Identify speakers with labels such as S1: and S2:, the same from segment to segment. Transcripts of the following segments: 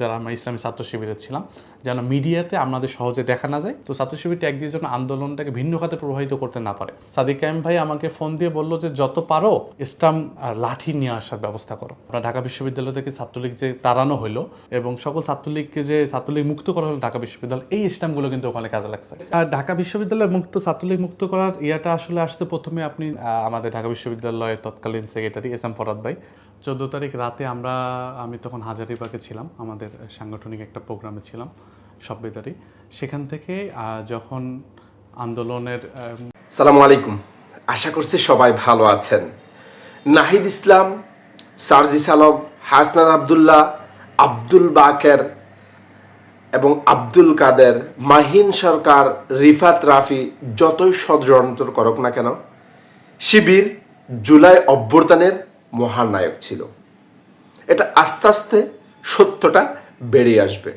S1: যারা আমরা ইসলামী ছাত্র শিবিরে ছিলাম, যেন মিডিয়াতে আমাদের সহজে দেখা না যায়। তো ছাত্র শিবির ত্যাগ দিয়ে যেন আন্দোলনটাকে ভিন্ন খাতে প্রভাবিত করতে না পারে। সাদিক কাইম ভাই আমাকে ফোন দিয়ে বলল যে, যত পারো স্টাম্প লাঠি নিয়ে আসার ব্যবস্থা করো। আমরা ঢাকা বিশ্ববিদ্যালয় থেকে ছাত্রলীগ যে তাড়ানো হলো এবং সকল ছাত্রলীগকে যে ছাত্রলীগ মুক্ত করা হলো ঢাকা বিশ্ববিদ্যালয়, এই স্টাম্পগুলো কিন্তু ওখানে কাজে লাগছে। আর ঢাকা বিশ্ববিদ্যালয় মুক্ত, ছাত্রলীগ মুক্ত করার ইয়াটা আসলে আসতে প্রথমে আপনি আমাদের ঢাকা বিশ্ববিদ্যালয়ের তৎকালীন সেক্রেটারি এস এম ফরাদ ভাই। চোদ্দ তারিখ রাতে আমরা, আমি তখন হাজারিবাগে ছিলাম, আমাদের সাংগঠনিক একটা প্রোগ্রামে ছিলাম সভ্যতারি সেখান থেকে যখন আন্দোলনের
S2: সালামু আলাইকুম। আশা করছি সবাই ভালো আছেন। নাহিদ ইসলাম, সারজিস আলম হাসনান আবদুল্লাহ, আব্দুল বাকের এবং আব্দুল কাদের, মাহিন সরকার, রিফাত রাফি যতই ষড়যন্ত্র করুক না কেন, শিবির জুলাই অভ্যর্থনের মহান নায়ক ছিল। এটা আস্তে আস্তে সত্যটা বেরিয়ে আসবে।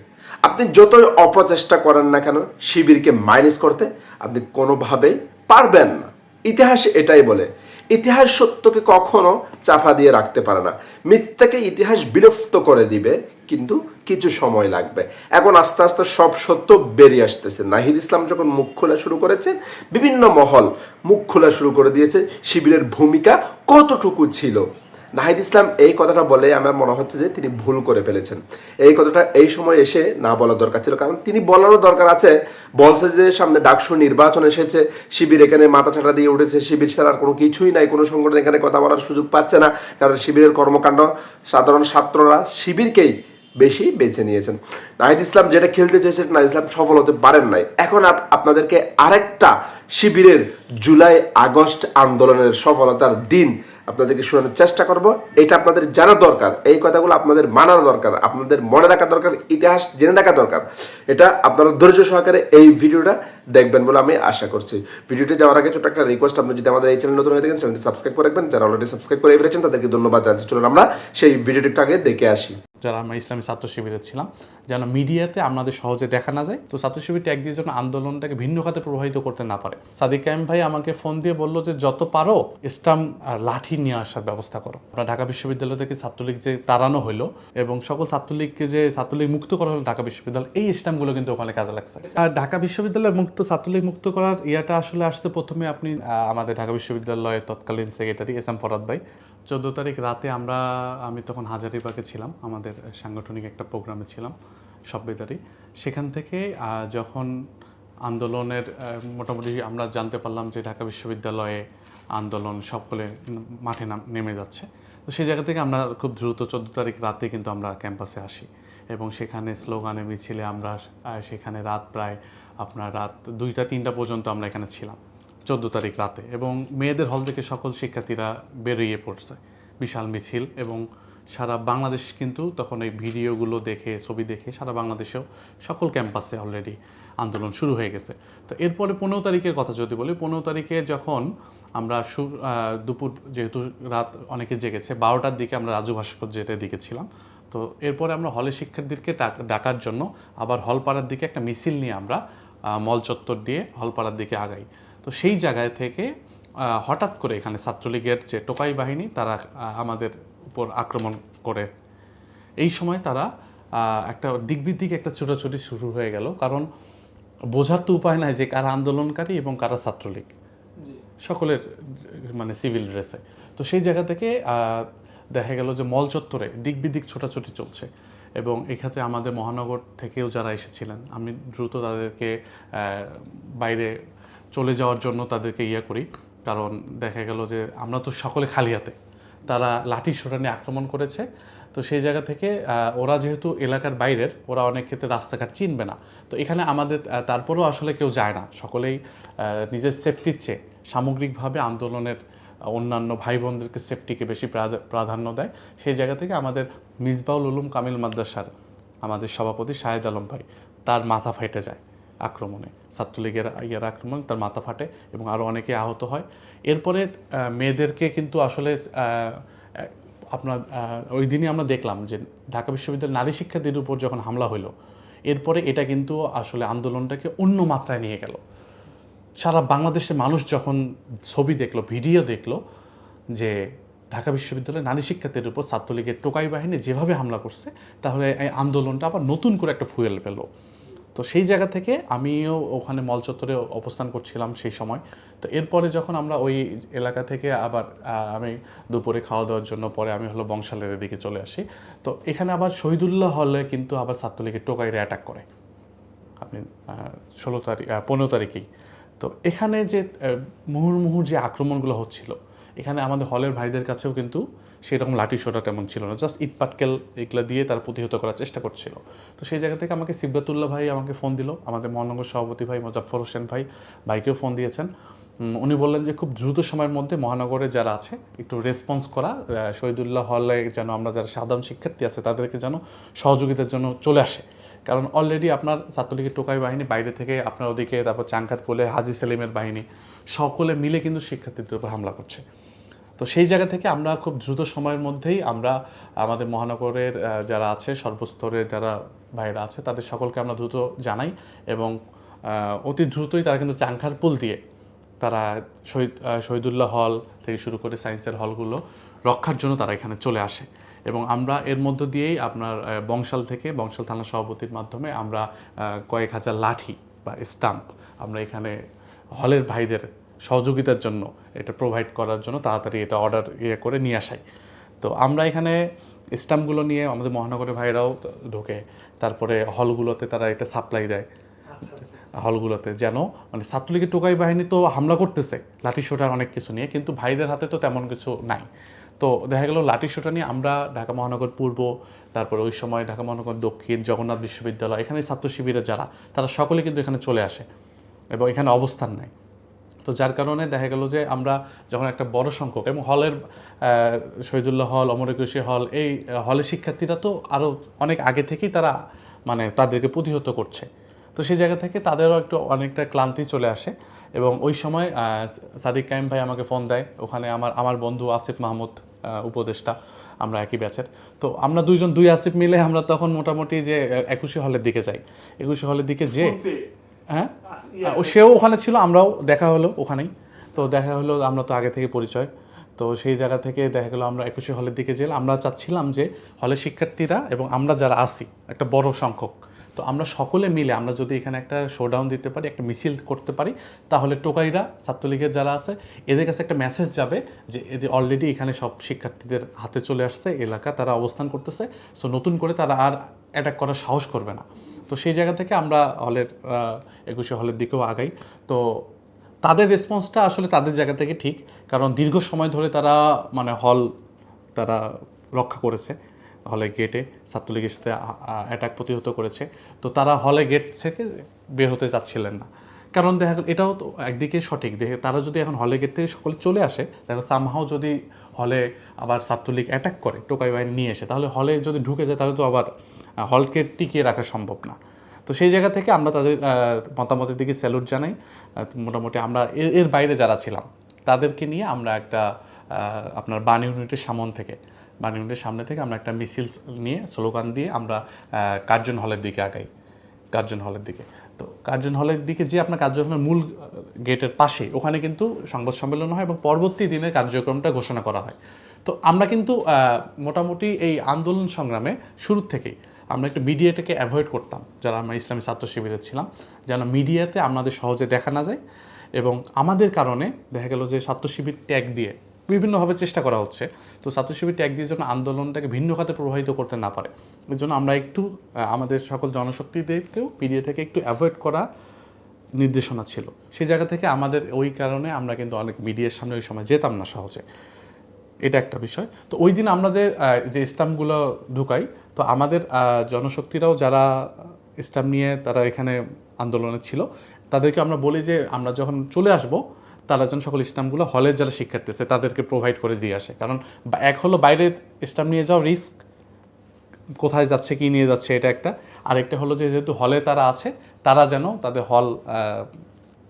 S2: আপনি যতই অপচেষ্টা করেন না কেন, শিবিরকে মাইনাস করতে আপনি কোনোভাবেই পারবেন না। ইতিহাস এটাই বলে, ইতিহাস সত্যকে কখনো চাপা দিয়ে রাখতে পারে না। মিথ্যাকে ইতিহাস বিলুপ্ত করে দিবে, কিন্তু কিছু সময় লাগবে। এখন আস্তে আস্তে সব সত্য বেরিয়ে আসতেছে। নাহিদ ইসলাম যখন মুখ খোলা শুরু করেছেন বিভিন্ন মহল মুখ খোলা শুরু করে দিয়েছে। শিবিরের ভূমিকা কতটুকু ছিল? নাহিদ ইসলাম এই কথাটা বলে আমার মনে হচ্ছে যে তিনি ভুল করে ফেলেছেন। এই কথাটা এই সময় এসে না বলা দরকার ছিল, কারণ তিনি বলারও দরকার আছে। বলছে যে সামনে ডাকসু নির্বাচন এসেছে, শিবির এখানে মাথা ছাটা দিয়ে উঠেছে, শিবির ছাড়া আর কোনো কিছুই নাই, কোনো সংগঠন এখানে কথা বলার সুযোগ পাচ্ছে না, কারণ শিবিরের কর্মকাণ্ড, সাধারণ ছাত্ররা শিবিরকেই বেশি বেছে নিয়েছেন। নাহিদ ইসলাম যেটা খেলতে চেয়েছেন নাহিদ ইসলাম সফল হতে পারেন নাই। এখন আপ- আপনাদেরকে আরেকটা শিবিরের জুলাই আগস্ট আন্দোলনের সফলতার দিন আপনাদেরকে শোনানোর চেষ্টা করব। এটা আপনাদের জানা দরকার, এই কথাগুলো আপনাদের মানার দরকার, আপনাদের মনে রাখা দরকার, ইতিহাস জেনে রাখা দরকার। এটা আপনারা ধৈর্য সহকারে এই ভিডিওটা দেখবেন বলে আমি আশা করছি। ভিডিওটি যাওয়ার আগে ছোট একটা রিকোয়েস্ট আপনি যদি আমাদের এই চ্যানেল নতুন হয়ে থাকেন চ্যানেলটি সাবস্ক্রাইব করে রাখবেন। যারা অলরেডি সাবস্ক্রাইব করে ফেলেছেন তাদেরকে ধন্যবাদ জানাচ্ছি। চলুন আমরা সেই ভিডিওটি আগে দেখে আসি।
S1: যারা আমরা ইসলামী ছাত্র শিবিরে ছিলাম, যেন মিডিয়াতে আমাদের সহজে দেখা না যায়। তো ছাত্র শিবির ত্যাগ দিয়ে যেন আন্দোলনটাকে ভিন্ন খাতে প্রভাবিত করতে না পারে। সাদিক কাইম ভাই আমাকে ফোন দিয়ে বলল যে, যত পারো আর লাঠি নিয়ে আসার ব্যবস্থা করো। আমরা ঢাকা বিশ্ববিদ্যালয় থেকে ছাত্রলীগ যে তাড়ানো হলো এবং সকল ছাত্রলীগকে যে ছাত্রলীগ মুক্ত করা হলো ঢাকা বিশ্ববিদ্যালয়, এই স্টাম্পগুলো কিন্তু ওখানে কাজে লাগছে। আর ঢাকা বিশ্ববিদ্যালয় মুক্ত, ছাত্রলীগ মুক্ত করার ইয়াটা আসলে আসতে প্রথমে আপনি আমাদের ঢাকা বিশ্ববিদ্যালয়ের তৎকালীন সেক্রেটারি এস এম ফরাদ ভাই। চোদ্দ তারিখ রাতে আমরা, আমি তখন হাজারিবাগে ছিলাম, আমাদের সাংগঠনিক একটা প্রোগ্রামে ছিলাম সভ্যতারি সেখান থেকে যখন আন্দোলনের মোটামুটি আমরা জানতে পারলাম যে ঢাকা বিশ্ববিদ্যালয়ে আন্দোলন সকলে মাঠে নাম- নেমে যাচ্ছে, তো সেই জায়গা থেকে আমরা খুব দ্রুত চোদ্দ তারিখ রাতে কিন্তু আমরা ক্যাম্পাসে আসি এবং সেখানে স্লোগানে মিছিলে আমরা সেখানে রাত প্রায় আপনার রাত দুইটা, তিনটা পর্যন্ত আমরা এখানে ছিলাম, চোদ্দ তারিখ রাতে এবং মেয়েদের হল থেকে সকল শিক্ষার্থীরা বেরিয়ে পড়ছে। বিশাল মিছিল এবং সারা বাংলাদেশ কিন্তু তখন এই ভিডিওগুলো দেখে, ছবি দেখে সারা বাংলাদেশেও সকল ক্যাম্পাসে অলরেডি আন্দোলন শুরু হয়ে গেছে। তো এরপরে পনেরো তারিখের কথা যদি বলি, পনেরো তারিখে যখন আমরা দুপুর যেহেতু রাত অনেকে জেগেছে, বারোটার দিকে আমরা রাজু ভাস্কর্যের দিকে ছিলাম। তো এরপরে আমরা হলে শিক্ষার্থীদেরকে ডাকার জন্য আবার হলপাড়ার দিকে একটা মিছিল নিয়ে আমরা মল চত্বর দিয়ে হলপাড়ার দিকে আগাই। তো সেই জায়গায় থেকে হঠাৎ করে এখানে ছাত্রলীগের যে টোকাই বাহিনী, তারা আমাদের আক্রমণ করে। এই সময় তারা একটা দিকবিদিক একটা ছোটাছুটি শুরু হয়ে গেল কারণ বোঝার তো উপায় নাই যে কারা আন্দোলনকারী এবং কারা ছাত্রলীগ। সকলের মানে সিভিল ড্রেসে। তো সেই জায়গা থেকে দেখা গেল যে মল চত্বরে দিক বিদিক ছোটাছুটি চলছে এবং এক্ষেত্রে আমাদের মহানগর থেকেও যারা এসেছিলেন আমি দ্রুত তাদেরকে বাইরে চলে যাওয়ার জন্য তাদেরকে ইয়ে করি। কারণ দেখা গেল যে আমরা তো সকলে খালি হাতে। তারা লাঠি সোটা নিয়ে আক্রমণ করেছে। তো সেই জায়গা থেকে ওরা যেহেতু এলাকার বাইরের, ওরা অনেক ক্ষেত্রে রাস্তাঘাট চিনবে না। তো এখানে আমাদের তারপরেও আসলে কেউ যায় না। সকলেই নিজের সেফটির চেয়ে সামগ্রিকভাবে আন্দোলনের অন্যান্য ভাই বোনদেরকে সেফটিকে বেশি প্রাধান্য দেয়। সেই জায়গা থেকে আমাদের মিসবাউল উলুম কামিল মাদ্রাসার আমাদের সভাপতি শাহেদ আলম ভাই, তার মাথা ফেটে যায়। আক্রমণে, ছাত্রলীগের ইয়ার আক্রমণ তার মাথা ফাটে এবং আরও অনেকে আহত হয়। এরপরে মেয়েদেরকে কিন্তু আসলে আপনার ওই দিনই আমরা দেখলাম যে ঢাকা বিশ্ববিদ্যালয়ের নারী শিক্ষার্থীর উপর যখন হামলা হলো এরপরে এটা কিন্তু আসলে আন্দোলনটাকে অন্য মাত্রায় নিয়ে গেল। সারা বাংলাদেশের মানুষ যখন ছবি দেখল, ভিডিও দেখল যে ঢাকা বিশ্ববিদ্যালয়ের নারী শিক্ষার্থীদের উপর ছাত্রলীগের টোকাই বাহিনী যেভাবে হামলা করছে, তাহলে এই আন্দোলনটা আবার নতুন করে একটা ফুয়েল পেল। তো সেই জায়গা থেকে আমিও ওখানে মল চত্বরে অবস্থান করছিলাম সেই সময়। তো এরপরে যখন আমরা ওই এলাকা থেকে আবার আমি দুপুরে খাওয়া দাওয়ার জন্য পরে আমি হলো বংশালের দিকে চলে আসি। তো এখানে আবার শহীদুল্লাহ হলে কিন্তু আবার ছাত্রলীগের টোকাইরে অ্যাটাক করে। আপনি ষোলো তারিখ পনেরো তারিখেই। তো এখানে যে মুহুর্মুহুর যে আক্রমণগুলো হচ্ছিল, এখানে আমাদের হলের ভাইদের কাছেও কিন্তু সেরকম লাঠি সোটা তেমন ছিল না জাস্ট ইট পাটকেল এগুলো দিয়ে তার প্রতিহত করার চেষ্টা করছিল। তো সেই জায়গা থেকে আমাকে সিবরাতুল্লাহ ভাই আমাকে ফোন দিল, আমাদের মহানগর সভাপতি ভাই মোজাফর হোসেন ভাই ভাইকেও ফোন দিয়েছেন। উনি বললেন যে খুব দ্রুত সময়ের মধ্যে মহানগরে যারা আছে, একটু রেসপন্স করা শহীদুল্লাহ হলে যেন আমরা যারা সাধারণ শিক্ষার্থী আছে তাদেরকে যেন সহযোগিতার জন্য চলে আসে। কারণ অলরেডি আপনার ছাত্রলীগের টোকাই বাহিনী বাইরে থেকে আপনার ওদিকে, তারপর চাঙ্কাত কোলে হাজি সেলিমের বাহিনী, সকলে মিলে কিন্তু শিক্ষার্থীদের উপর হামলা করছে। তো সেই জায়গা থেকে আমরা খুব দ্রুত সময়ের মধ্যেই আমরা আমাদের মহানগরের যারা আছে সর্বস্তরের যারা ভাইরা আছে, তাদের সকলকে আমরা দ্রুত জানাই এবং অতি দ্রুতই তারা কিন্তু চাংখার পুল দিয়ে তারা শহীদ শহীদুল্লাহ হল থেকে শুরু করে সায়েন্সের হলগুলো রক্ষার জন্য তারা এখানে চলে আসে। এবং আমরা এর মধ্য দিয়েই আপনার বংশাল থেকে বংশাল থানা সভাপতির মাধ্যমে আমরা কয়েক হাজার লাঠি বা স্টাম্প আমরা এখানে হলের ভাইদের সহযোগিতার জন্য এটা প্রোভাইড করার জন্য তাড়াতাড়ি এটা অর্ডার ইয়ে করে নিয়ে আসাই। তো আমরা এখানে স্টাম্পগুলো নিয়ে আমাদের মহানগরের ভাইরাও ঢোকে তারপরে হলগুলোতে তারা এটা সাপ্লাই দেয়। হলগুলোতে যেন মানে ছাত্রলীগের টোকাই বাহিনী তো হামলা করতেছে লাঠি সোটার অনেক কিছু নিয়ে কিন্তু ভাইদের হাতে তো তেমন কিছু নাই। তো দেখা গেল লাঠি সোটা নিয়ে আমরা ঢাকা মহানগর পূর্ব তারপরে ওই সময় ঢাকা মহানগর দক্ষিণ জগন্নাথ বিশ্ববিদ্যালয় এখানে ছাত্র শিবিরের যারা তারা সকলে কিন্তু এখানে চলে আসে এবং এখানে অবস্থান নেয়। তো যার কারণে দেখা গেল যে আমরা যখন একটা বড় সংখ্যক এবং হলের শহীদুল্লাহ হল, অমর একুশে হল, এই হলের শিক্ষার্থীরা তো আরও অনেক আগে থেকেই তারা মানে তাদেরকে প্রতিহত করছে। তো সেই জায়গা থেকে তাদেরও একটু অনেকটা ক্লান্তি চলে আসে এবং ওই সময় সাদিক কাইম ভাই আমাকে ফোন দেয়। ওখানে আমার আমার বন্ধু আসিফ মাহমুদ উপদেষ্টা, আমরা একই ব্যাচের তো আমরা দুইজন, দুই আসিফ মিলে আমরা তখন মোটামুটি যে, একুশে হলের দিকে যাই। একুশে হলের দিকে যে হ্যাঁ? ও সেও ওখানে ছিল আমরাও দেখা হলো ওখানেই। তো দেখা হলো আমরা তো আগে থেকে পরিচয়। তো সেই জায়গা থেকে দেখা গেলো আমরা একুশে হলের দিকে গেলাম আমরা চাচ্ছিলাম যে হলের শিক্ষার্থীরা এবং আমরা যারা আছি একটা বড় সংখ্যক তো আমরা সকলে মিলে আমরা যদি এখানে একটা শোডাউন দিতে পারি একটা মিছিল করতে পারি তাহলে টোকাইরা ছাত্রলীগের যারা আছে এদের কাছে একটা মেসেজ যাবে যে এদের অলরেডি এখানে সব শিক্ষার্থীদের হাতে চলে আসছে এলাকা তারা অবস্থান করতেছে। সো নতুন করে তারা আর অ্যাটাক করার সাহস করবে না। তো সেই জায়গা থেকে আমরা হলের একুশে হলের দিকেও আগাই। তো তাদের রেসপন্সটা আসলে তাদের জায়গা থেকে ঠিক, কারণ দীর্ঘ সময় ধরে তারা মানে হল তারা রক্ষা করেছে হলে গেটে ছাত্রলীগের সাথে অ্যাটাক প্রতিহত করেছে। তো তারা হলে গেট থেকে বের হতে চাচ্ছিলেন না। কারণ দেখা এটাও তো একদিকে সঠিক দেখে তারা যদি এখন হলে গেট থেকে সকলে চলে আসে দেখা সামহাও যদি হলে আবার ছাত্রলীগ অ্যাটাক করে, টোকাই বাহিনী নিয়ে এসে, তাহলে হলে যদি ঢুকে যায়, তাহলে তো আবার হলকে টিকিয়ে রাখা সম্ভব না। তো সেই জায়গা থেকে আমরা তাদের মতামতের দিকে স্যালুট জানাই। মোটামুটি আমরা এর বাইরে যারা ছিলাম, তাদেরকে নিয়ে আমরা একটা আপনার বান ইউনিটের সামন থেকে বান ইউনিটের সামনে থেকে আমরা একটা মিছিল নিয়ে স্লোগান দিয়ে আমরা কার্জন হলের দিকে আগাই। কার্জন হলের দিকে। তো কার্জন হলের দিকে যে আপনার কার্জন হলের মূল গেটের পাশে, ওখানে কিন্তু সংবাদ সম্মেলন হয় এবং পরবর্তী দিনে কার্যক্রমটা ঘোষণা করা হয়। তো আমরা কিন্তু মোটামুটি এই আন্দোলন সংগ্রামে শুরু থেকেই আমরা একটু মিডিয়াটাকে অ্যাভয়েড করতাম, যারা আমরা ইসলামী ছাত্র শিবিরে ছিলাম, যেন মিডিয়াতে আমাদের সহজে দেখা না যায় এবং আমাদের কারণে দেখা গেল যে ছাত্র শিবির ট্যাগ দিয়ে বিভিন্নভাবে চেষ্টা করা হচ্ছে। তো ছাত্র শিবির ট্যাগ দিয়ে যেন আন্দোলনটাকে ভিন্ন খাতে প্রভাবিত করতে না পারে। এর জন্য আমরা একটু আমাদের সকল জনশক্তিদেরকেও মিডিয়া থেকে একটু অ্যাভয়েড করা নির্দেশনা ছিল। সেই জায়গা থেকে আমাদের ওই কারণে আমরা কিন্তু অনেক মিডিয়ার সামনে ওই সময় যেতাম না সহজে। এটা একটা বিষয়। তো ওই দিন আমরা যে যে স্টাম্পগুলো ঢুকাই, তো আমাদের জনশক্তিরাও যারা স্টাম্প নিয়ে তারা এখানে আন্দোলনে ছিল, তাদেরকে আমরা বলি যে, আমরা যখন চলে আসব, তারা যেন সকল স্টাম্পগুলো হলের যারা শিক্ষার্থী আছে তাদেরকে প্রোভাইড করে দিয়ে আসে। কারণ এক হলো বাইরে স্টাম্প নিয়ে যাওয়া রিস্ক কোথায় যাচ্ছে, কি নিয়ে যাচ্ছে, এটা একটা। আরেকটা হলো যে, যেহেতু হলে তারা আছে, তারা যেন তাদের হল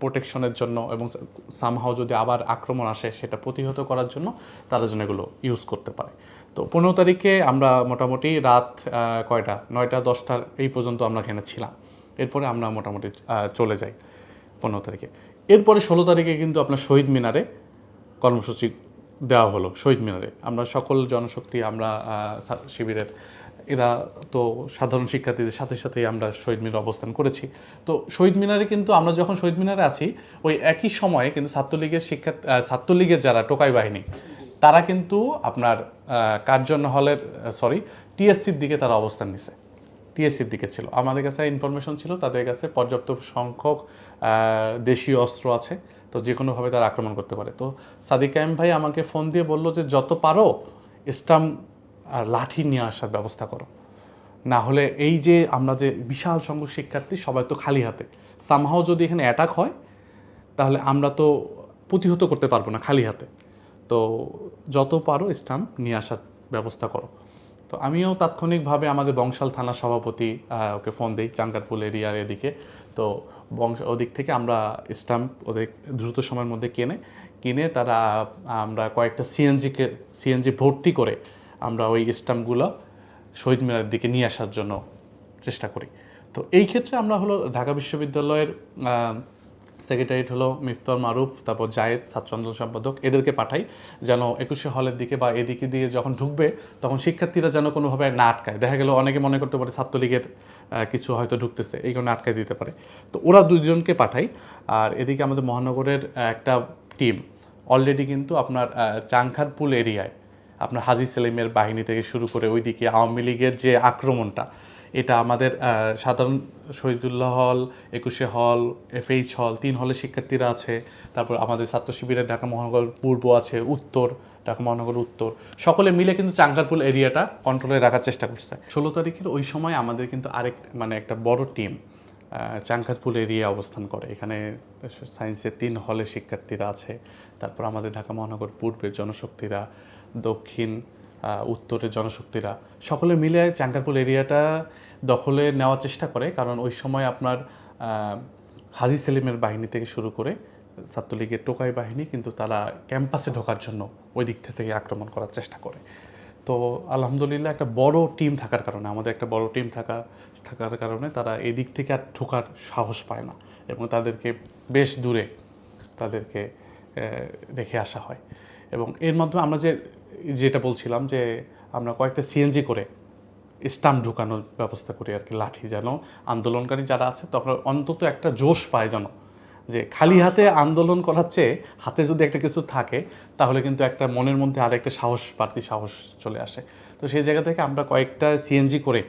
S1: প্রোটেকশনের জন্য এবং সামহাও যদি আবার আক্রমণ আসে সেটা প্রতিহত করার জন্য তারা যেন এগুলো ইউজ করতে পারে। তো পনেরো তারিখে আমরা মোটামুটি রাত কয়টা? নয়টা দশটার এই পর্যন্ত আমরা এখানে ছিলাম। এরপরে আমরা মোটামুটি চলে যাই পনেরো তারিখে। এরপরে ষোলো তারিখে কিন্তু আপনার শহীদ মিনারে কর্মসূচি দেওয়া হলো, শহীদ মিনারে। আমরা সকল জনশক্তি, আমরা শিবিরের এরা তো সাধারণ শিক্ষার্থীদের সাথে সাথেই আমরা শহীদ মিনারে অবস্থান করেছি। তো শহীদ মিনারে কিন্তু আমরা যখন শহীদ মিনারে আছি, ওই একই সময়ে কিন্তু ছাত্রলীগের শিক্ষা ছাত্রলীগের যারা টোকাই বাহিনী, তারা কিন্তু আপনার কার্জন হলের সরি টিএসসির দিকে তারা অবস্থান নিছে। টিএসসির দিকে ছিল। আমাদের কাছে ইনফরমেশন ছিল, তাদের কাছে পর্যাপ্ত সংখ্যক দেশীয় অস্ত্র আছে, তো যে কোনোভাবে তারা আক্রমণ করতে পারে। তো সাদিক কাইম ভাই আমাকে ফোন দিয়ে বলল যে, যত পারো স্টাম আর লাঠি নিয়ে আসার ব্যবস্থা করো। না হলে এই যে আমরা যে বিশাল সংখ্যক শিক্ষার্থী, সবাই তো খালি হাতে। সামহাও যদি এখানে অ্যাটাক হয়, তাহলে আমরা তো প্রতিহত করতে পারব না খালি হাতে। তো যত পারো স্টাম্প নিয়ে আসার ব্যবস্থা করো। তো আমিও তাৎক্ষণিকভাবে আমাদের বংশাল থানা সভাপতি ওকে ফোন দিই চাঙ্কারপুল এরিয়ার এদিকে। তো বংশ, ওদিক থেকে আমরা স্টাম্প ওদের দ্রুত সময়ের মধ্যে কিনে কিনে তারা, আমরা কয়েকটা সিএনজিকে সিএনজি ভর্তি করে আমরা ওই স্টাম্পগুলো শহীদ মিনারের দিকে নিয়ে আসার জন্য চেষ্টা করি। তো এই ক্ষেত্রে আমরা হলো ঢাকা বিশ্ববিদ্যালয়ের সেক্রেটারিয়েট হলো মিফতর মারুফ, তারপর জায়েদ ছাত্র সম্পাদক, এদেরকে পাঠাই যেন একুশে হলের দিকে বা এদিকে দিয়ে যখন ঢুকবে তখন শিক্ষার্থীরা যেন কোনোভাবে না আটকায়। দেখা গেল অনেকে মনে করতে পারে ছাত্রলীগের কিছু হয়তো ঢুকতেছে, এই কারণে আটকায় দিতে পারে। তো ওরা দুজনকে পাঠাই আর এদিকে আমাদের মহানগরের একটা টিম, অলরেডি কিন্তু আপনার চাংখারপুল এরিয়ায় আপনার হাজি সেলিমের বাহিনী থেকে শুরু করে ওইদিকে আওয়ামী লীগের যে আক্রমণটা, এটা আমাদের সাধারণ শহীদুল্লাহ হল, একুশে হল, এফএইচ হল, তিন হলে শিক্ষার্থীরা আছে, তারপর আমাদের ছাত্র শিবিরের ঢাকা মহানগর পূর্ব আছে, উত্তর, ঢাকা মহানগর উত্তর। সকলে মিলে কিন্তু চাঙ্কারপুল এরিয়াটা কন্ট্রোলে রাখার চেষ্টা করছে। ষোলো তারিখের ওই সময় আমাদের কিন্তু আরেক মানে একটা বড় টিম চাঙ্কাতপুল এরিয়া অবস্থান করে। এখানে সায়েন্সের তিন হলে শিক্ষার্থীরা আছে, তারপর আমাদের ঢাকা মহানগর পূর্বের জনশক্তিরা দক্ষিণ উত্তরের জনশক্তিরা। সকলে মিলে চাঙ্কারপুল এরিয়াটা দখলে নেওয়ার চেষ্টা করে, কারণ ওই সময় আপনার হাজি সেলিমের বাহিনী থেকে শুরু করে ছাত্রলীগের টোকাই বাহিনী কিন্তু তারা ক্যাম্পাসে ঢোকার জন্য ওই দিক থেকে আক্রমণ করার চেষ্টা করে। তো আলহামদুলিল্লাহ একটা বড় টিম থাকার কারণে, আমাদের একটা বড় টিম থাকা, থাকার কারণে তারা এই দিক থেকে আর ঢোকার সাহস পায় না এবং তাদেরকে বেশ দূরে তাদেরকে রেখে আসা হয়। এবং এর মাধ্যমে আমরা যে, যেটা বলছিলাম যে, আমরা কয়েকটা সিএনজি করে স্টাম্প ঢুকানোর ব্যবস্থা করি আর কি, লাঠি যেন আন্দোলনকারী যারা আছে তখন অন্তত একটা জোশ পায় যেন, যে খালি হাতে আন্দোলন করার চেয়ে হাতে যদি একটা কিছু থাকে, তাহলে কিন্তু একটা মনের মধ্যে আর একটা সাহস, বাড়তি সাহস চলে আসে। তো সেই জায়গা থেকে আমরা কয়েকটা সিএনজি করে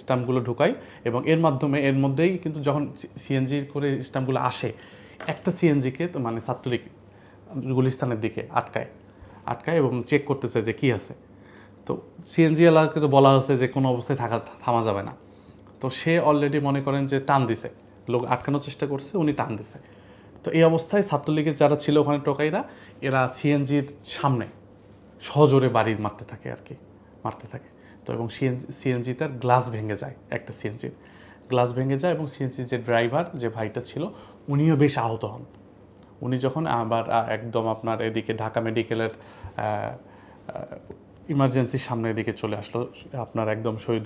S1: স্টাম্পগুলো ঢুকাই এবং এর মাধ্যমে, এর মধ্যেই কিন্তু যখন সিএনজি করে স্টাম্পগুলো আসে, একটা সিএনজিকে তো মানে ছাত্রলীগ গুলিস্তানের দিকে আটকায় আটকায় এবং চেক করতেছে যে কি আছে। তো সিএনজি এলাকাকে তো বলা হচ্ছে যে কোনো অবস্থায় থাকা, থামা যাবে না। তো সে অলরেডি মনে করেন যে টান দিছে, লোক আটকানোর চেষ্টা করছে, উনি টান দিছে। তো এই অবস্থায় ছাত্রলীগের যারা ছিল ওখানে টোকাইরা, এরা সিএনজির সামনে সজোরে বাড়ি মারতে থাকে আর কি, মারতে থাকে। তো এবং সিএনজি সিএনজিটার গ্লাস ভেঙে যায়, একটা সিএনজির গ্লাস ভেঙে যায় এবং সিএনজির যে ড্রাইভার যে ভাইটা ছিল, উনিও বেশ আহত হন। উনি যখন আবার একদম আপনার এদিকে ঢাকা মেডিকেলের ইমার্জেন্সির সামনের দিকে চলে আসলো, আপনার একদম শহীদ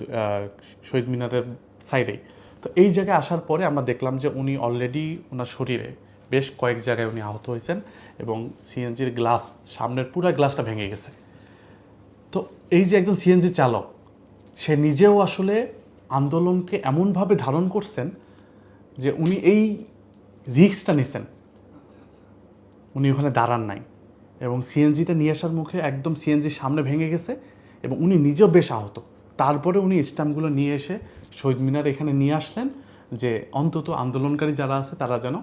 S1: শহীদ মিনারের সাইডেই তো এই জায়গায় আসার পরে আমরা দেখলাম যে উনি অলরেডি ওনার শরীরে বেশ কয়েক জায়গায় উনি আহত হয়েছেন এবং সিএনজির গ্লাস সামনের পুরো গ্লাসটা ভেঙে গেছে। তো এই যে একজন সিএনজি চালক, সে নিজেও আসলে আন্দোলনকে এমনভাবে ধারণ করছেন যে উনি এই রিস্কটা নিছেন। উনি ওখানে দাঁড়ান নাই। এবং সিএনজিটা নিয়ে আসার মুখে একদম সিএনজির সামনে ভেঙে গেছে এবং উনি নিজেও বেশ আহত। তারপরে উনি স্ট্যাম্পগুলো নিয়ে এসে শহীদ মিনার এখানে নিয়ে আসলেন যে অন্তত আন্দোলনকারী যারা আছে তারা যেন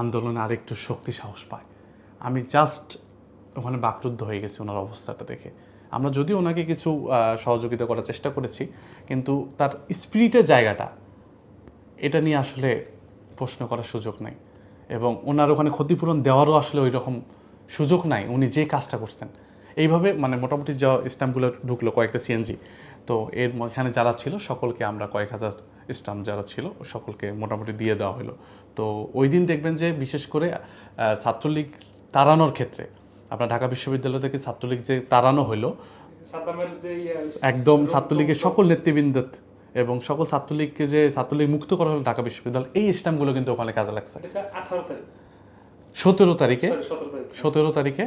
S1: আন্দোলনে আরেকটু শক্তি সাহস পায়। আমি জাস্ট ওখানে বাকরুদ্ধ হয়ে গেছি ওনার অবস্থাটা দেখে। আমরা যদিও ওনাকে কিছু সহযোগিতা করার চেষ্টা করেছি, কিন্তু তার স্পিরিটের জায়গাটা, এটা নিয়ে আসলে প্রশ্ন করার সুযোগ নাই। এবং ওনার ওখানে ক্ষতিপূরণ দেওয়ারও আসলে ওই রকম সুযোগ নাই। উনি যে কাজটা করছেন। এইভাবে মানে মোটামুটি যা স্ট্যাম্পগুলো ঢুকলো কয়েকটা সিএনজি তো এর এখানে যারা ছিল সকলকে আমরা কয়েক হাজার স্ট্যাম্প যারা ছিল সকলকে মোটামুটি দিয়ে দেওয়া হলো। তো ওই দিন দেখবেন যে বিশেষ করে ছাত্রলীগ তাড়ানোর ক্ষেত্রে আপনার ঢাকা বিশ্ববিদ্যালয় থেকে ছাত্রলীগ যে তাড়ানো হলো
S3: যে ইয়ে,
S1: একদম ছাত্রলীগের সকল নেতৃবৃন্দ এবং সকল ছাত্রলীগকে যে ছাত্রলীগ মুক্ত করা হলো ঢাকা বিশ্ববিদ্যালয় এই স্ট্যাম্পগুলো কিন্তু ওখানে কাজে লাগছে। সতেরো তারিখে?
S3: সতেরো
S1: সতেরো তারিখে?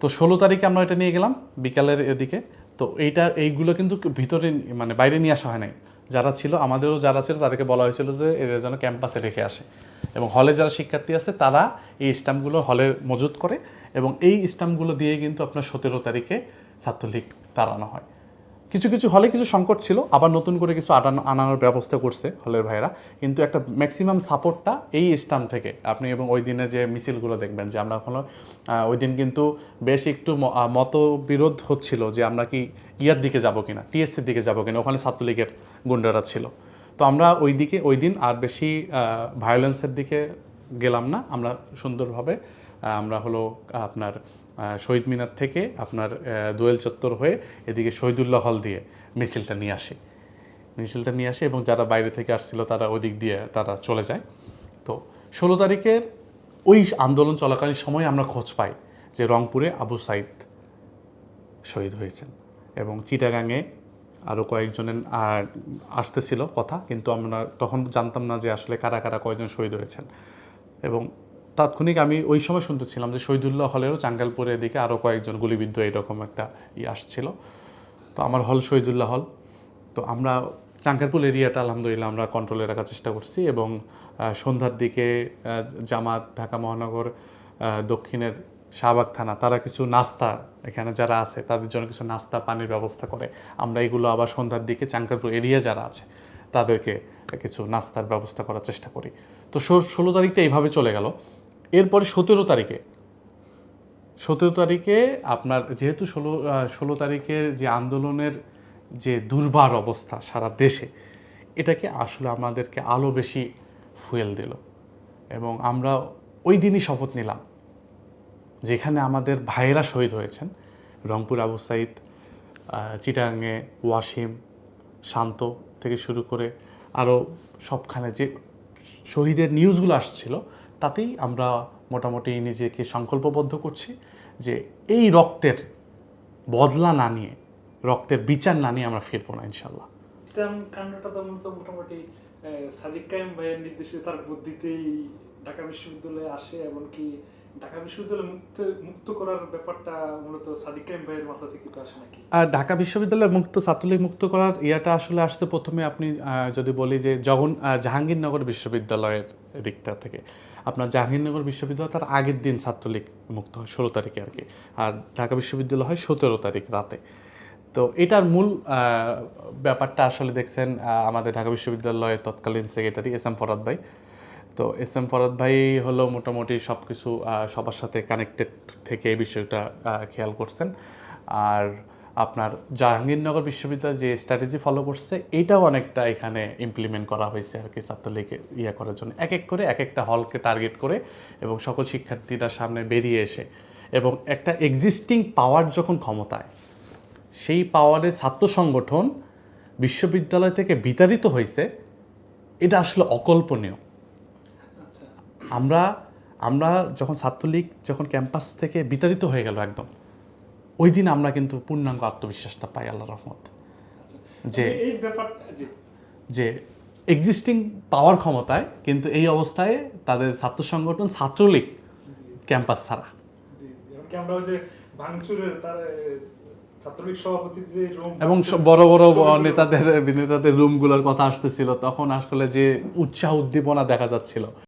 S1: তো ষোলো তারিখে আমরা এটা নিয়ে গেলাম বিকালের এদিকে। তো এইটা এইগুলো কিন্তু ভিতরে মানে বাইরে নিয়ে আসা হয় নাই। যারা ছিল আমাদেরও যারা ছিল তাদেরকে বলা হয়েছিল যে এরা যেন ক্যাম্পাসে রেখে আসে। এবং হলে যারা শিক্ষার্থী আছে তারা এই স্ট্যাম্পগুলো হলে মজুত করে। এবং এই স্ট্যাম্পগুলো দিয়ে কিন্তু আপনার সতেরো তারিখে ছাত্রলীগ তাড়ানো হয়। কিছু কিছু হলে কিছু সংকট ছিল, আবার নতুন করে কিছু আটানো আনানোর ব্যবস্থা করছে হলের ভাইরা কিন্তু একটা ম্যাক্সিমাম সাপোর্টটা এই স্টাম্প থেকে আপনি এবং ওই দিনে যে মিছিলগুলো দেখবেন যে আমরা হলো ওই দিন কিন্তু বেশ একটু মতবিরোধ হচ্ছিল যে আমরা কি ইয়ার দিকে যাব কিনা টিএসসির দিকে যাব কিনা, ওখানে ছাত্রলীগের গুন্ডারা ছিল। তো আমরা ওই দিকে, ওই দিন আর বেশি ভায়োলেন্সের দিকে গেলাম না। আমরা সুন্দরভাবে আমরা হলো আপনার শহীদ মিনার থেকে আপনার দোয়েল চত্বর হয়ে এদিকে শহীদুল্লাহ হল দিয়ে মিছিলটা নিয়ে আসে। মিছিলটা নিয়ে আসে এবং যারা বাইরে থেকে আসছিল তারা ওই দিক দিয়ে তারা চলে যায়। তো ষোলো তারিখের ওই আন্দোলন চলাকালীন সময় আমরা খোঁজ পাই যে রংপুরে আবু সাইদ শহীদ হয়েছেন এবং চিটাগাঙে আরও কয়েকজনের আসতেছিল কথা, কিন্তু আমরা তখন জানতাম না যে আসলে কারা কারা কয়জন শহীদ হয়েছেন। এবং তাৎক্ষণিক আমি ওই সময় শুনতেছিলাম যে শহীদুল্লাহ হলেরও চাঙ্গালপুরের দিকে আরও কয়েকজন গুলিবিদ্ধ এরকম একটা ই আসছিল। তো আমার হল শহীদুল্লাহ হল। তো আমরা চাঙ্কারপুল এরিয়াটা আলহামদুলিল্লাহ আমরা কন্ট্রোলে রাখার চেষ্টা করছি এবং সন্ধ্যার দিকে জামাত ঢাকা মহানগর দক্ষিণের শাহবাগ থানা, তারা কিছু নাস্তা এখানে যারা আছে তাদের জন্য কিছু নাস্তা, পানির ব্যবস্থা করে আমরা এগুলো আবার সন্ধ্যার দিকে চাঙ্কারপুর এরিয়া যারা আছে তাদেরকে কিছু নাস্তার ব্যবস্থা করার চেষ্টা করি। তো ষোলো তারিখটা এইভাবে চলে গেল। এরপরে সতেরো তারিখে। সতেরো তারিখে আপনার যেহেতু ষোলো ষোলো তারিখের যে আন্দোলনের যে দুর্বার অবস্থা সারা দেশে, এটাকে আসলে আমাদেরকে আলো বেশি ফুয়েল দিল। এবং আমরা ওই দিনই শপথ নিলাম, যেখানে আমাদের ভাইয়েরা শহীদ হয়েছেন। রংপুর আবু সাইদ চিটাগাঙে ওয়াসিম, শান্ত থেকে শুরু করে আরও সবখানে যে শহীদের নিউজগুলো আসছিল তাতেই আমরা মোটামুটি নিজেকে সংকল্পবদ্ধ করছি যে এই রক্তের বদলা না নিয়ে রক্তের বিচার না নিয়ে আমরা ফিরবো না ইনশাল্লাহ
S3: কাণ্ডটা তো মূলত মোটামুটি সাদিক কায়েম ভাইয়ের নির্দেশে তার বুদ্ধিতেই ঢাকা বিশ্ববিদ্যালয়ে আসে এমনকি ঢাকা বিশ্ববিদ্যালয় মুক্ত মুক্ত করার ব্যাপারটা মূলত সাদিক কায়েম ভাইয়ের মাথা থেকে তো আসে নাকি?
S1: আর ঢাকা বিশ্ববিদ্যালয় মুক্ত ছাত্রলীগ মুক্ত করার ইয়াটা আসলে আসতে প্রথমে আপনি যদি বলি যে জগন জাহাঙ্গীরনগর বিশ্ববিদ্যালয়ের দিকটা থেকে। আপনার জাহাঙ্গীরনগর বিশ্ববিদ্যালয় তার আগের দিন ছাত্রলীগ মুক্ত হয়, ষোলো তারিখে আর কি। আর ঢাকা বিশ্ববিদ্যালয় হয় সতেরো তারিখ রাতে। তো এটার মূল ব্যাপারটা আসলে দেখছেন আমাদের ঢাকা বিশ্ববিদ্যালয়ের তৎকালীন সেক্রেটারি এস এম ফরাদ ভাই। তো এস এম ফরাদ ভাই হলো মোটামুটি সব কিছু সবার সাথে কানেক্টেড থেকে এই বিষয়টা খেয়াল করছেন। আর আপনার জাহাঙ্গীরনগর বিশ্ববিদ্যালয় যে স্ট্র্যাটেজি ফলো করছে, এটাও অনেকটা এখানে ইমপ্লিমেন্ট করা হয়েছে আর কি ছাত্রলীগে ইয়ে করার জন্য। এক এক করে, এক একটা হলকে টার্গেট করে এবং সকল শিক্ষার্থীরা সামনে বেরিয়ে এসে এবং একটা এক্সিস্টিং পাওয়ার যখন ক্ষমতায়, সেই পাওয়ারে ছাত্র সংগঠন বিশ্ববিদ্যালয় থেকে বিতাড়িত হয়েছে, এটা আসলে অকল্পনীয়। আমরা আমরা যখন ছাত্রলীগ যখন ক্যাম্পাস থেকে বিতাড়িত হয়ে গেল একদম ওই দিন আমরা কিন্তু পূর্ণাঙ্গ আত্মবিশ্বাসটা পাই আল্লাহ রহমত। যে
S3: যে
S1: এক্সিস্টিং পাওয়ার ক্ষমতায় কিন্তু এই অবস্থায় তাদের ছাত্র সংগঠন ছাত্রলীগ ক্যাম্পাস ছাড়া। এবং বড় বড় নেতাদের নেতাদের রুমগুলোর কথা আসতেছিল তখন আসলে যে উৎসাহ উদ্দীপনা দেখা যাচ্ছিল।